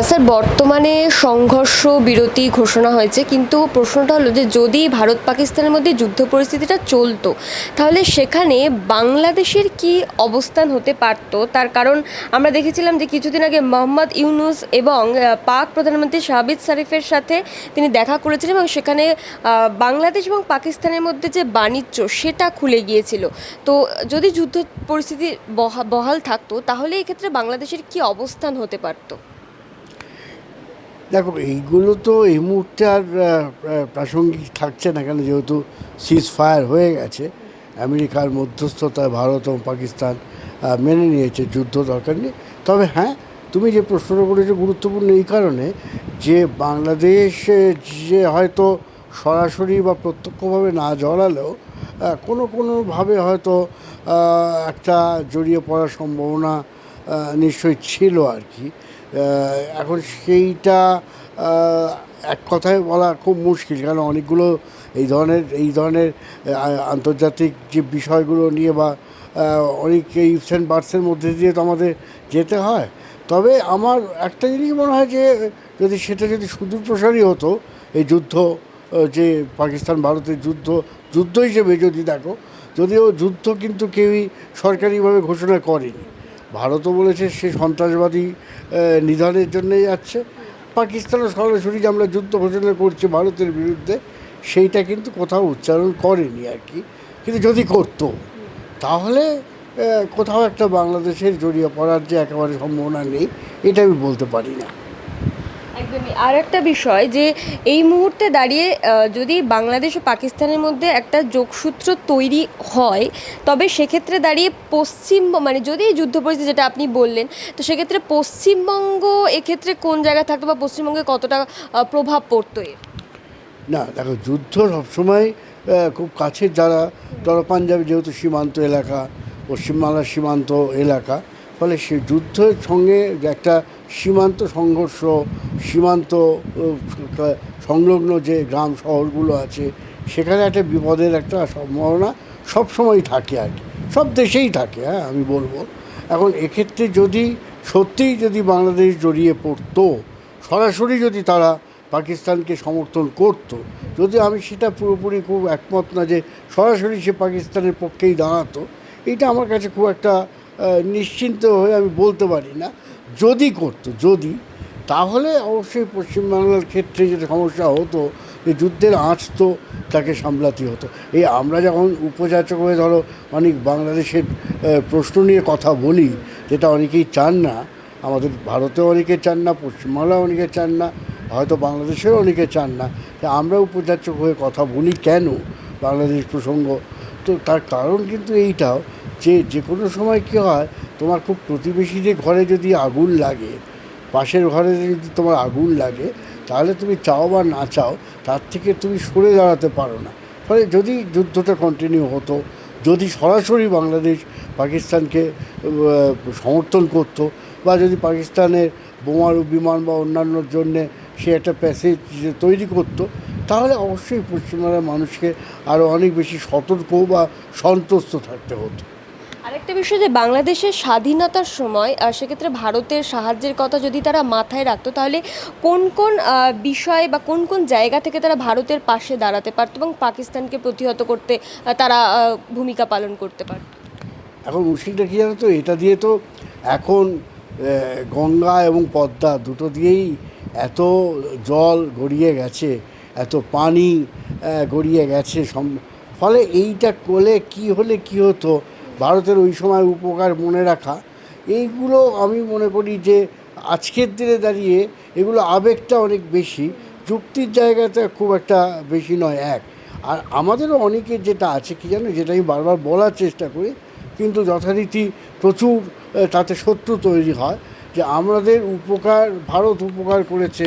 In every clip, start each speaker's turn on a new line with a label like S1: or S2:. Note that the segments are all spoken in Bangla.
S1: স্যার, বর্তমানে সংঘর্ষ বিরতি ঘোষণা হয়েছে, কিন্তু প্রশ্নটা হলো যে যদি ভারত পাকিস্তানের মধ্যে যুদ্ধ পরিস্থিতিটা চলতো, তাহলে সেখানে বাংলাদেশের কি অবস্থান হতে পারতো? তার কারণ আমরা দেখেছিলাম যে কিছুদিন আগে মোহাম্মদ ইউনুস এবং পাক প্রধানমন্ত্রী শাহবিজ শরীফের সাথে তিনি দেখা করেছিলেন এবং সেখানে বাংলাদেশ এবং পাকিস্তানের মধ্যে যে বাণিজ্য সেটা খুলে গিয়েছিল। তো যদি যুদ্ধ পরিস্থিতি বহা- বহাল থাকতো, তাহলে এক্ষেত্রে বাংলাদেশের কি অবস্থান হতে পারতো?
S2: দেখো, এইগুলো তো এই মুহূর্তে আর প্রাসঙ্গিক থাকছে না কেন? যেহেতু সিজ ফায়ার হয়ে গেছে, আমেরিকার মধ্যস্থতায় ভারত এবং পাকিস্তান মেনে নিয়েছে যুদ্ধ দরকার নেই তবে হ্যাঁ তুমি যে প্রশ্নটা করেছ গুরুত্বপূর্ণ এই কারণে যে বাংলাদেশ যে হয়তো সরাসরি বা প্রত্যক্ষভাবে না জড়ালেও কোনো কোনোভাবে হয়তো একটা জড়িয়ে পড়ার সম্ভাবনা নিশ্চয়ই ছিল আর কি। এখন সেইটা এক কথায় বলা খুব মুশকিল, কারণ অনেকগুলো এই ধরনের এই ধরনের আন্তর্জাতিক যে বিষয়গুলো নিয়ে বা অনেক ইফস অ্যান্ড বার্ডসের মধ্যে দিয়ে তো আমাদের যেতে হয়। তবে আমার একটা জিনিস মনে হয় যে, যদি সেটা যদি সুদূর প্রসারী হতো, এই যুদ্ধ যে পাকিস্তান ভারতের যুদ্ধ যুদ্ধ হিসেবে যদি দেখো, যদিও যুদ্ধ কিন্তু কেউই সরকারিভাবে ঘোষণা করেনি। ভারতও বলেছে সে সন্ত্রাসবাদী নিধনের জন্যই যাচ্ছে। পাকিস্তানও সরাসরি যে আমরা যুদ্ধ ঘোষণা করছি ভারতের বিরুদ্ধে, সেইটা কিন্তু কোথাও উচ্চারণ করেনি আর কি। কিন্তু যদি করতো, তাহলে কোথাও একটা বাংলাদেশের জড়িয়ে পড়ার যে একেবারে সম্ভাবনা নেই, এটা আমি বলতে পারি না।
S1: একদমই আর একটা বিষয় যে এই মুহূর্তে দাঁড়িয়ে যদি বাংলাদেশ ও পাকিস্তানের মধ্যে একটা যোগসূত্র তৈরি হয়, তবে সেক্ষেত্রে দাঁড়িয়ে পশ্চিম মানে যদি এই যুদ্ধ পরিস্থিতি যেটা আপনি বললেন, তো সেক্ষেত্রে পশ্চিমবঙ্গ এক্ষেত্রে কোন জায়গায় থাকতো বা পশ্চিমবঙ্গে কতটা প্রভাব পড়তো এর?
S2: না, দেখো, যুদ্ধ সবসময় খুব কাছের যারা, ধরো পাঞ্জাবে যেহেতু সীমান্ত এলাকা পশ্চিমবাংলার সীমান্ত এলাকা ফলে সে যুদ্ধের সঙ্গে একটা সীমান্ত সংঘর্ষ, সীমান্ত সংলগ্ন যে গ্রাম শহরগুলো আছে, সেখানে একটা বিপদের একটা সম্ভাবনা সবসময় থাকে আর কি। সব দেশেই থাকে হ্যাঁ আমি বলব। এখন এক্ষেত্রে যদি সত্যিই যদি বাংলাদেশ জড়িয়ে পড়তো, সরাসরি যদি তারা পাকিস্তানকে সমর্থন করত, যদি আমি সেটা পুরোপুরি খুব একমত না যে সরাসরি সে পাকিস্তানের পক্ষেই দাঁড়াতো, এটা আমার কাছে খুব একটা নিশ্চিন্ত হয়ে আমি বলতে পারি না। যদি করতো, যদি, তাহলে অবশ্যই পশ্চিমবাংলার ক্ষেত্রে যেটা সমস্যা হতো, যে যুদ্ধের আঁচ তো তাকে সামলাতে হতো। এই আমরা যখন উপযাচক হয়ে ধরো অনেক বাংলাদেশের প্রশ্ন নিয়ে কথা বলি, যেটা অনেকেই চান না, আমাদের ভারতেও অনেকে চান না, পশ্চিমবাংলাও অনেকে চান না, হয়তো বাংলাদেশেও অনেকে চান না। যে আমরা উপযাচক হয়ে কথা বলি কেন বাংলাদেশ প্রসঙ্গ? তো তার কারণ কিন্তু এইটাও যে যে কোনো সময় কী হয়, তোমার খুব প্রতিবেশীদের ঘরে যদি আগুন লাগে, পাশের ঘরে যদি তোমার আগুন লাগে, তাহলে তুমি চাও বা না চাও, তার থেকে তুমি সরে দাঁড়াতে পারো না। ফলে যদি যুদ্ধটা কন্টিনিউ হতো, যদি সরাসরি বাংলাদেশ পাকিস্তানকে সমর্থন করতো, বা যদি পাকিস্তানের বোমারু বিমান বা অন্যান্যর জন্যে সে একটা প্যাসেজ তৈরি করতো, তাহলে অবশ্যই পশ্চিমবাংলার মানুষকে আরও অনেক বেশি সতর্ক বা সন্তুষ্ট থাকতে হতো।
S1: আরেকটা বিষয় যে বাংলাদেশের স্বাধীনতার সময় সেক্ষেত্রে ভারতের সাহায্যের কথা যদি তারা মাথায় রাখতো, তাহলে কোন কোন বিষয় বা কোন কোন জায়গা থেকে তারা ভারতের পাশে দাঁড়াতে পারতো এবং পাকিস্তানকে প্রতিহত করতে তারা ভূমিকা পালন করতে পারত?
S2: এখন মুশকিলটা কী জানো তো? এটা দিয়ে তো এখন গঙ্গা এবং পদ্মা দুটো দিয়েই এত জল গড়িয়ে গেছে, এত পানি গড়িয়ে গেছে ফলে এইটা করলে কি হলে কি হতো? ভারতের ওই সময় উপকার মনে রাখা, এইগুলো আমি মনে করি যে আজকের দিনে দাঁড়িয়ে এগুলো আবেগটা অনেক বেশি, যুক্তির জায়গাতে খুব একটা বেশি নয়, এক। আর আমাদেরও অনেকের যেটা আছে, কি জানো, যেটা আমি বারবার বলার চেষ্টা করি, কিন্তু যথারীতি প্রচুর তাতে শত্রু তৈরি হয়, যে আমাদের উপকার, ভারত উপকার করেছে,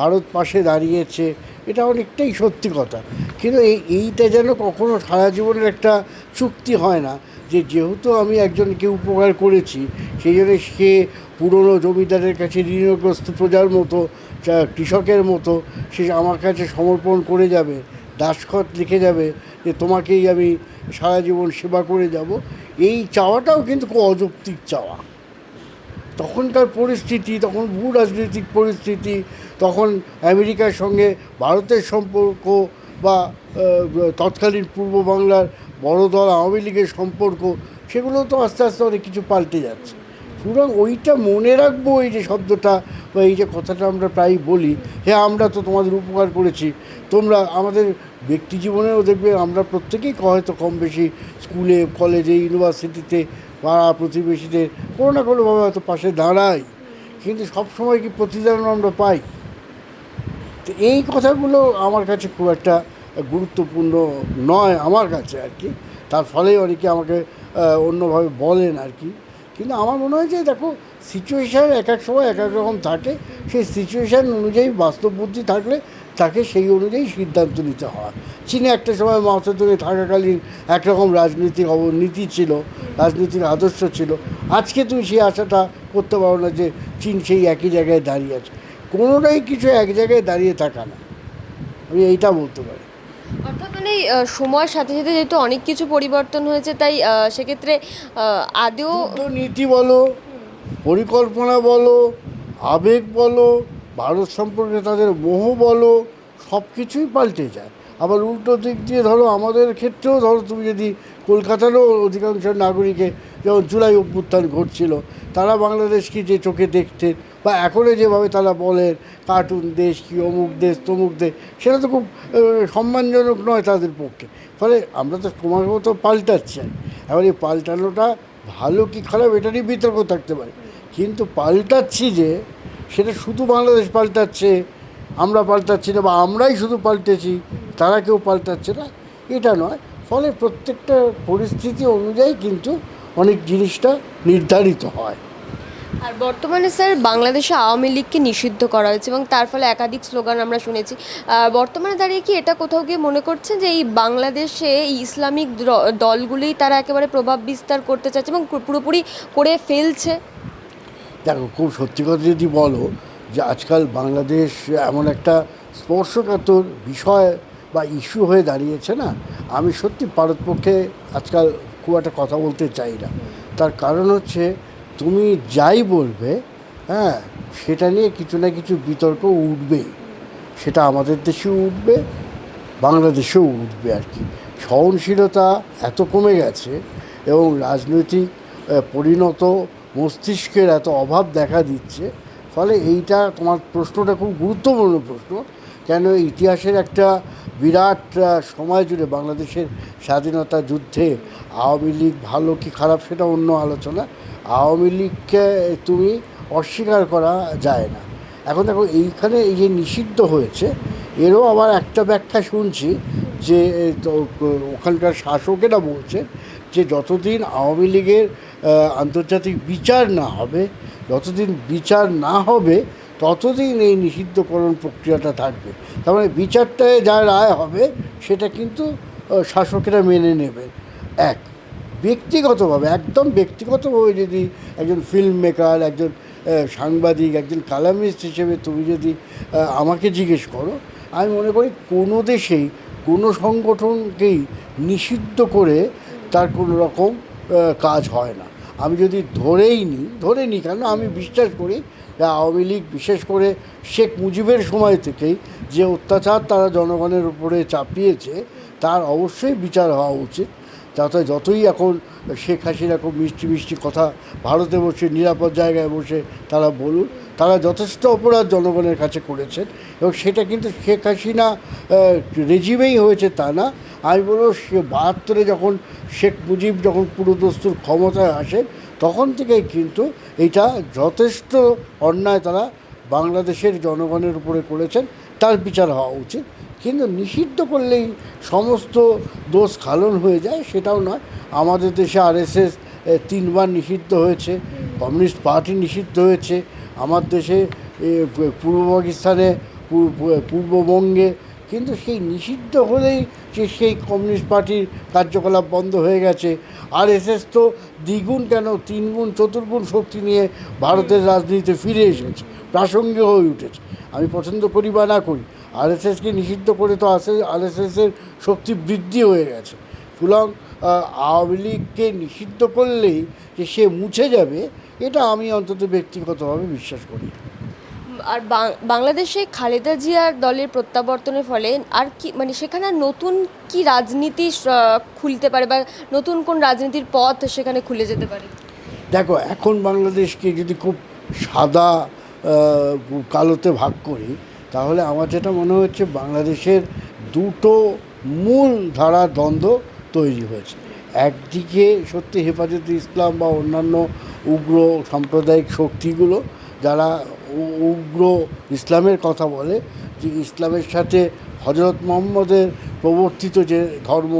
S2: ভারত পাশে দাঁড়িয়েছে, এটা অনেকটাই সত্যি কথা। কিন্তু এই, এইটা যেন কখনো সারা জীবনের একটা চুক্তি হয় না যে যেহেতু আমি একজনকে উপকার করেছি, সেই জন্য সে পুরনো জমিদারের কাছে ঋণগ্রস্ত প্রজার মতো কৃষকের মতো, সে আমার কাছে সমর্পণ করে যাবে, দাসখত লিখে যাবে যে তোমাকেই আমি সারা জীবন সেবা করে যাব। এই চাওয়াটাও কিন্তু খুব অযৌক্তিক চাওয়া। তখনকার পরিস্থিতি, তখন ভূ রাজনৈতিক পরিস্থিতি, তখন আমেরিকার সঙ্গে ভারতের সম্পর্ক বা তৎকালীন পূর্ব বাংলার বড় দল আওয়ামী লীগের সম্পর্ক, সেগুলো তো আস্তে আস্তে অনেক কিছু পাল্টে যাচ্ছে। সুতরাং ওইটা মনে রাখব, এই যে শব্দটা বা এই যে কথাটা আমরা প্রায়ই বলি হ্যাঁ আমরা তো তোমাদের উপকার করেছি, তোমরা আমাদের ব্যক্তি জীবনেও দেখবে আমরা প্রত্যেকেই হয়তো কম বেশি স্কুলে, কলেজে, ইউনিভার্সিটিতে পাড়া প্রতিবেশীদের কোনো না কোনোভাবে হয়তো পাশে দাঁড়াই, কিন্তু সবসময় কি প্রতিদান আমরা পাই? তো এই কথাগুলো আমার কাছে খুব একটা গুরুত্বপূর্ণ নয় আমার কাছে আর কি। তার ফলেই অনেকে আমাকে অন্যভাবে বলেন আর কি। কিন্তু আমার মনে হয় যে দেখো সিচুয়েশান এক এক সময় এক এক রকম থাকে। সেই সিচুয়েশান অনুযায়ী বাস্তব বুদ্ধি থাকলে তাকে সেই অনুযায়ী সিদ্ধান্ত নিতে হয়। চীনে একটা সময় তুলে থাকাকালীন একরকম রাজনৈতিক অবনীতি ছিল, রাজনৈতিক আদর্শ ছিল। আজকে তুমি সেই আশাটা করতে পারো না যে চীন সেই একই জায়গায় দাঁড়িয়ে আছে। কোনোটাই কিছু এক জায়গায় দাঁড়িয়ে থাকা না। আমি এইটা বলতে পারি।
S1: অর্থাৎ মানে সময়ের সাথে সাথে যেহেতু অনেক কিছু পরিবর্তন হয়েছে, তাই সেক্ষেত্রে আদেও
S2: নীতি বলো, পরিকল্পনা বলো, আবেগ বলো, ভারত সম্পর্কে তাদের মোহ বলো সব কিছুই পাল্টে যায়। আবার উল্টো দিক দিয়ে ধরো, আমাদের ক্ষেত্রেও ধরো, তুমি যদি কলকাতারও অধিকাংশ নাগরিকে যেমন জুলাই অভ্যুত্থান ঘটছিল, তারা বাংলাদেশকে যে চোখে দেখতেন বা এখনও যেভাবে তারা বলেন কার্টুন দেশ কি অমুক দেশ, তমুক দেশ, সেটা তো খুব সম্মানজনক নয় তাদের পক্ষে। ফলে আমরা তো ক্রমাগত পাল্টাচ্ছি। এবার এই পাল্টানোটা ভালো কি খারাপ এটা নিয়ে বিতর্ক থাকতে পারে। কিন্তু পাল্টাচ্ছি যে, সেটা শুধু বাংলাদেশ পাল্টাচ্ছে, আমরা পাল্টাচ্ছি না বা আমরাই শুধু পাল্টেছি, তারা কেউ পাল্টাচ্ছে না, এটা নয়। ফলে প্রত্যেকটা পরিস্থিতি অনুযায়ী কিন্তু অনেক জিনিসটা নির্ধারিত হয়।
S1: আর বর্তমানে স্যার বাংলাদেশে আওয়ামী লীগকে নিষিদ্ধ করা হয়েছে এবং তার ফলে একাধিক স্লোগান আমরা শুনেছি। বর্তমানে দাঁড়িয়ে কি এটা কোথাও গিয়ে মনে করছেন যে এই বাংলাদেশে এই ইসলামিক দলগুলি তারা একেবারে প্রভাব বিস্তার করতে চাচ্ছে এবং পুরোপুরি করে ফেলছে?
S2: দেখো খুব সত্যি কথা যদি বলো যে আজকাল বাংলাদেশ এমন একটা স্পর্শকাতর বিষয় বা ইস্যু হয়ে দাঁড়িয়েছে না। আমি সত্যি পারতপক্ষে আজকাল খুব একটা কথা বলতে চাই না। তার কারণ হচ্ছে তুমি যাই বলবে হ্যাঁ সেটা নিয়ে কিছু না কিছু বিতর্ক উঠবেই। সেটা আমাদের দেশেও উঠবে, বাংলাদেশেও উঠবে আর কি। সহনশীলতা এত কমে গেছে এবং রাজনৈতিক পরিণত মস্তিষ্কের এত অভাব দেখা দিচ্ছে, ফলে এইটা তোমার প্রশ্নটা খুব গুরুত্বপূর্ণ প্রশ্ন। কেন ইতিহাসের একটা বিরাট সময় জুড়ে বাংলাদেশের স্বাধীনতা যুদ্ধে আওয়ামী লীগ ভালো কি খারাপ সেটা অন্য আলোচনা। আওয়ামী লীগকে তুমি অস্বীকার করা যায় না। এখন দেখো, এইখানে এই যে নিষিদ্ধ হয়েছে, এরও আবার একটা ব্যাখ্যা শুনছি যে ওখানকার শাসকেরা বলছে যে, যতদিন আওয়ামী লীগের আন্তর্জাতিক বিচার না হবে, যতদিন বিচার না হবে ততদিন এই নিষিদ্ধকরণ প্রক্রিয়াটা থাকবে। তার মানে বিচারটায় যা রায় হবে, সেটা কিন্তু শাসকেরা মেনে নেবে। এক, ব্যক্তিগতভাবে, একদম ব্যক্তিগতভাবে যদি একজন ফিল্ম মেকার একজন সাংবাদিক, একজন কালামিস্ট হিসেবে তুমি যদি আমাকে জিজ্ঞেস করো, আমি মনে করি কোনো দেশেই, কোনো সংগঠনকেই নিষিদ্ধ করে তার কোনো রকম কাজ হয় না। আমি যদি ধরেই নিই, ধরে নিই কেন আমি বিশ্বাস করি আওয়ামী লীগ, বিশেষ করে শেখ মুজিবের সময় থেকেই যে অত্যাচার তারা জনগণের উপরে চাপিয়েছে, তার অবশ্যই বিচার হওয়া উচিত। যাতে যতই এখন শেখ হাসিনা খুব মিষ্টি মিষ্টি কথা ভারতে বসে, নিরাপদ জায়গায় বসে তারা বলুন, তারা যথেষ্ট অপরাধ জনগণের কাছে করেছেন এবং সেটা কিন্তু শেখ হাসিনা রেজিমেই হয়েছে তা না। আমি বলব সে বাহাত্তরে যখন শেখ মুজিব যখন পুরোদস্তুর ক্ষমতায় আসেন তখন থেকেই কিন্তু এটা যথেষ্ট অন্যায় তারা বাংলাদেশের জনগণের উপরে করেছেন, তার বিচার হওয়া উচিত। কিন্তু নিষিদ্ধ করলেই সমস্ত দোষ খালন হয়ে যায়, সেটাও নয়। আমাদের দেশে আরএসএস তিনবার নিষিদ্ধ হয়েছে, কমিউনিস্ট পার্টি নিষিদ্ধ হয়েছে। আমার দেশে পূর্ব পাকিস্তানে পূর্ববঙ্গে কিন্তু সেই নিষিদ্ধ হলেই যে সেই কমিউনিস্ট পার্টির কার্যকলাপ বন্ধ হয়ে গেছে। আর এসএস তো দ্বিগুণ কেন, তিনগুণ, চতুর্গুণ শক্তি নিয়ে ভারতের রাজনীতিতে ফিরে এসেছে, প্রাসঙ্গিক হয়ে উঠেছে। আমি পছন্দ করি বা না করি আর আরএসএসকে নিষিদ্ধ করে তো আসে, আরএসএসের শক্তি বৃদ্ধি হয়ে গেছে। সুতরাং আওয়ামী লীগকে নিষিদ্ধ করলেই যে সে মুছে যাবে, এটা আমি অন্তত ব্যক্তিগতভাবে বিশ্বাস করি
S1: আর বাংলাদেশে খালেদা জিয়ার দলের প্রত্যাবর্তনের ফলে আর কি মানে সেখানে নতুন কি রাজনীতি খুলতে পারে বা নতুন কোন রাজনীতির পথ সেখানে খুলে যেতে পারে?
S2: দেখো, এখন বাংলাদেশকে যদি খুব সাদা কালোতে ভাগ করি, তাহলে আমার যেটা মনে হচ্ছে বাংলাদেশের দুটো মূল ধারা দ্বন্দ্ব তৈরি হয়েছে। একদিকে সত্যি হেফাজতে ইসলাম বা অন্যান্য উগ্র সাম্প্রদায়িক শক্তিগুলো, যারা উগ্র ইসলামের কথা বলে যে ইসলামের সাথে হজরত মোহাম্মদের প্রবর্তিত যে ধর্ম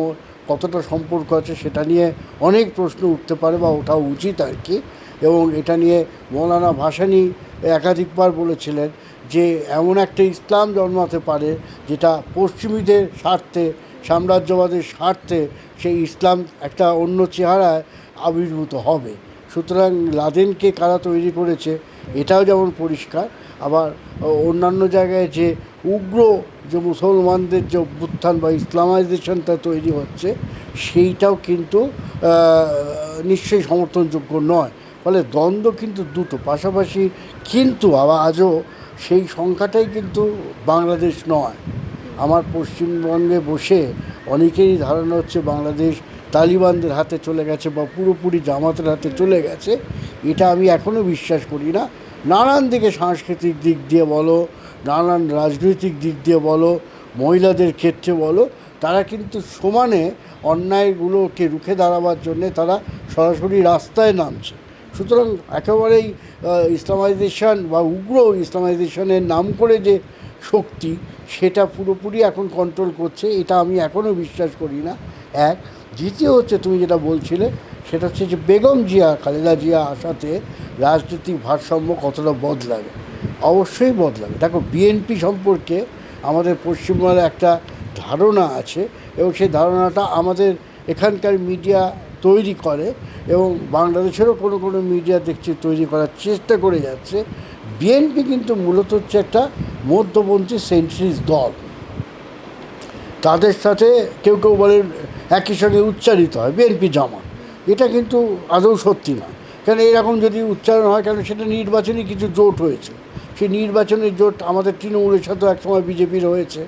S2: কতটা সম্পর্ক আছে সেটা নিয়ে অনেক প্রশ্ন উঠতে পারে বা ওঠা উচিত আর কি। এবং এটা নিয়ে মৌলানা ভাসানি একাধিকবার বলেছিলেন যে এমন একটা ইসলাম জন্মাতে পারে যেটা পশ্চিমীদের স্বার্থে, সাম্রাজ্যবাদের স্বার্থে সেই ইসলাম একটা অন্য চেহারায় আবির্ভূত হবে। সুতরাং লাদেনকে কারা তৈরি করেছে, এটাও যেমন পরিষ্কার, আবার অন্যান্য জায়গায় যে উগ্র যে মুসলমানদের যে অভ্যুত্থান বা ইসলামাইজেশনটা তৈরি হচ্ছে, সেইটাও কিন্তু নিশ্চয়ই সমর্থনযোগ্য নয়। ফলে দ্বন্দ্ব কিন্তু দুটো, পাশাপাশি কিন্তু আবার আজও সেই সংখ্যাটাই কিন্তু বাংলাদেশ নয়। আমার পশ্চিমবঙ্গে বসে অনেকেরই ধারণা হচ্ছে বাংলাদেশ তালিবানদের হাতে চলে গেছে বা পুরোপুরি জামাতের হাতে চলে গেছে, এটা আমি এখনও বিশ্বাস করি না। নানান দিকে সাংস্কৃতিক দিক দিয়ে বলো, নানান রাজনৈতিক দিক দিয়ে বলো, মহিলাদের ক্ষেত্রে বলো, তারা কিন্তু সমানে অন্যায়গুলোকে রুখে দাঁড়াবার জন্যে তারা সরাসরি রাস্তায় নামছে। সুতরাং একেবারেই ইসলামাইজেশন বা উগ্র ইসলামাইজেশনের নাম করে যে শক্তি, সেটা পুরোপুরি এখন কন্ট্রোল করছে, এটা আমি এখনও বিশ্বাস করি না। এক। দ্বিতীয় হচ্ছে তুমি যেটা বলছিলে, সেটা হচ্ছে যে বেগম জিয়া, খালেদা জিয়া আসাতে রাজনৈতিক ভারসাম্য কতটা বদলাবে? অবশ্যই বদলাবে। দেখো বিএনপি সম্পর্কে আমাদের পশ্চিমবঙ্গের একটা ধারণা আছে এবং সেই ধারণাটা আমাদের এখানকার মিডিয়া তৈরি করে এবং বাংলাদেশেরও কোনো কোনো মিডিয়া দেখছি তৈরি করার চেষ্টা করে যাচ্ছে। বিএনপি কিন্তু মূলত হচ্ছে একটা মধ্যপন্থী সেন্ট্রিস দল। তাদের সাথে কেউ কেউ বলে একই সঙ্গে উচ্চারিত হয় বিএনপি জামাত এটা কিন্তু আদৌ সত্যি না। কেন এরকম যদি উচ্চারণ হয়, কেন সেটা নির্বাচনী কিছু জোট হয়েছে। সেই নির্বাচনের জোট আমাদের তৃণমূলের সাথেও একসময় বিজেপির হয়েছে।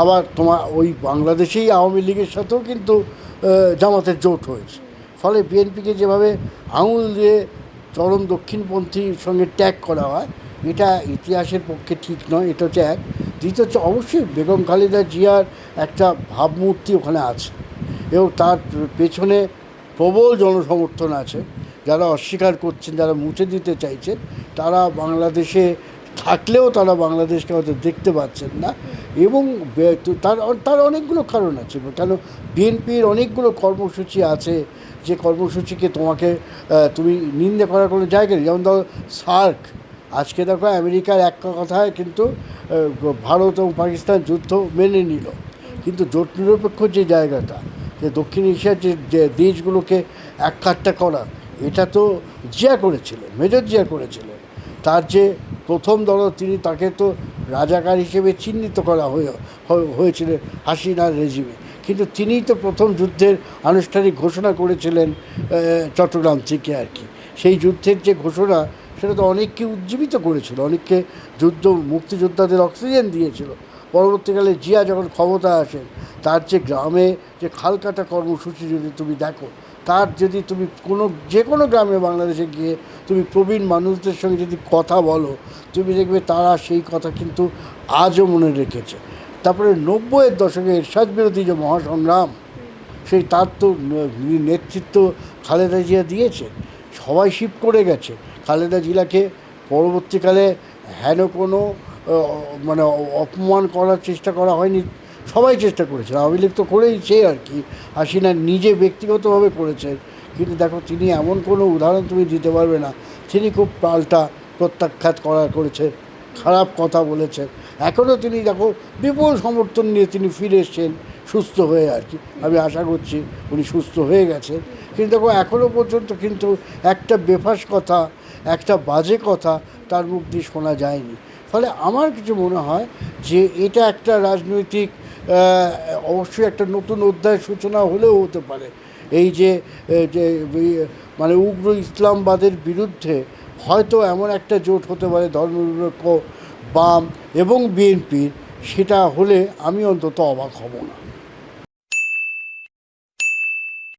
S2: আবার তোমার ওই বাংলাদেশেই আওয়ামী লীগের সাথেও কিন্তু জামাতের জোট হয়েছে। ফলে বিএনপিকে যেভাবে আঙুল দিয়ে চরম দক্ষিণপন্থীর সঙ্গে ট্যাগ করা হয়, এটা ইতিহাসের পক্ষে ঠিক নয়, এটা হচ্ছে এক। দ্বিতীয় হচ্ছে অবশ্যই বেগম খালেদা জিয়ার একটা ভাবমূর্তি ওখানে আছে। এবং তার পেছনে প্রবল জনসমর্থন আছে। যারা অস্বীকার করছেন, যারা মুছে দিতে চাইছেন, তারা বাংলাদেশে থাকলেও তারা বাংলাদেশকে হয়তো দেখতে পাচ্ছেন না এবং তার তার অনেকগুলো কারণ আছে। কেন বিএনপির অনেকগুলো কর্মসূচি আছে, যে কর্মসূচিকে তোমাকে তুমি নিন্দে করার কোনো জায়গা নেই। যেমন ধরো সার্ক, আজকে দেখো আমেরিকার এক কথায় কিন্তু ভারত এবং পাকিস্তান যুদ্ধ মেনে নিল। কিন্তু জোট নিরপেক্ষ যে জায়গাটা যে দক্ষিণ এশিয়ার যে দেশগুলোকে এক করা, এটা তো জিয়া করেছিলেন, মেজর জিয়া করেছিলেন। তার যে প্রথম দল, তিনি তাকে তো রাজাকার হিসেবে চিহ্নিত করা হয়ে, হয়ে- হয়েছিল হাসিনার রেজিমে। কিন্তু তিনিই তো প্রথম যুদ্ধের আনুষ্ঠানিক ঘোষণা করেছিলেন চট্টগ্রাম থেকে আর কি। সেই যুদ্ধের যে ঘোষণা, সেটা তো অনেককে উজ্জীবিত করেছিল, অনেককে যুদ্ধ, মুক্তিযোদ্ধাদের অক্সিজেন দিয়েছিল। পরবর্তীকালে জিয়া যখন ক্ষমতা আসেন তার যে গ্রামে যে খালকাটা কর্মসূচি যদি তুমি দেখো, তার যদি তুমি কোনো, যে কোনো গ্রামে বাংলাদেশে গিয়ে তুমি প্রবীণ মানুষদের সঙ্গে যদি কথা বলো, তুমি দেখবে তারা সেই কথা কিন্তু আজও মনে রেখেছে। তারপরে নব্বইয়ের দশকে এরশাদ বিরোধী যে মহাসংগ্রাম, সেই তার তো নেতৃত্ব খালেদা জিয়া দিয়েছে, সবাই শিফট করে গেছে। খালেদা জিলাকে পরবর্তীকালে হেন কোনো মানে অপমান করার চেষ্টা করা হয়নি। সবাই চেষ্টা করেছে। আওয়ামী লীগ তো করেইছে আর কি। হাসিনা নিজে ব্যক্তিগতভাবে করেছেন কিন্তু দেখো, তিনি এমন কোনো উদাহরণ তুমি দিতে পারবে না। তিনি খুব পাল্টা প্রত্যাখ্যাত করা করেছে, খারাপ কথা বলেছেন এখনও তিনি দেখো, বিপুল সমর্থন নিয়ে তিনি ফিরে এসছেন, সুস্থ হয়ে আর কি। আমি আশা করছি উনি সুস্থ হয়ে গেছেন। কিন্তু দেখো, এখনও পর্যন্ত কিন্তু একটা বেফাস কথা, একটা বাজে কথা তার মুখ দিয়ে শোনা যায়নি। ফলে আমার কিছু মনে হয় যে এটা একটা রাজনৈতিক অবশ্যই একটা নতুন অধ্যায়ের সূচনা হলেও হতে পারে। এই যে মানে উগ্র ইসলামবাদের বিরুদ্ধে হয়তো এমন একটা জোট হতে পারে, ধর্মনিরপেক্ষ বাম এবং বিএনপির, সেটা হলে আমি অন্তত অবাক হব না।